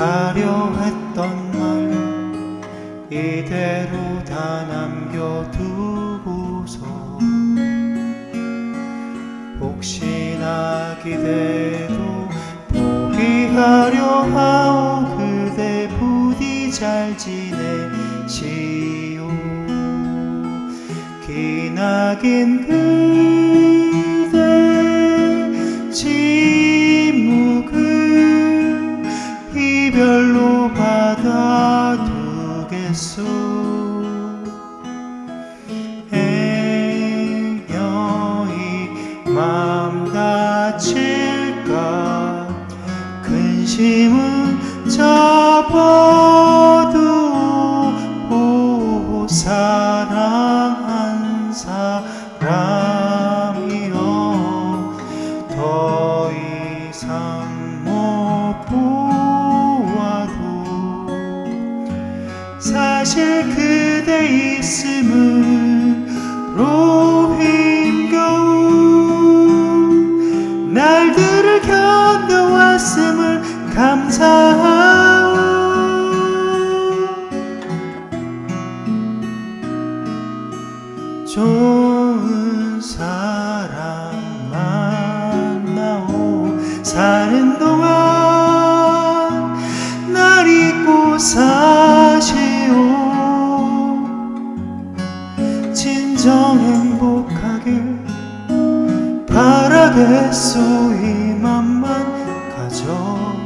하려 했던 말 이대로 다 남겨두고서 혹시나 기대도 포기하려 하오 그대 부디 잘 지내시오. 기나긴 그 맘 다칠까? 근심은 접어두고 사랑한 사람이여 더 이상 못 사실 그대 있음으로 힘겨운 날들을 견뎌왔음을 감사하오. 좋은 사람 만나오. 사는 동안 날 잊고 사 바라겠소 이 맘만 가져가오.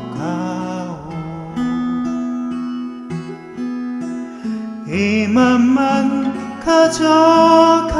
이 맘만 가져가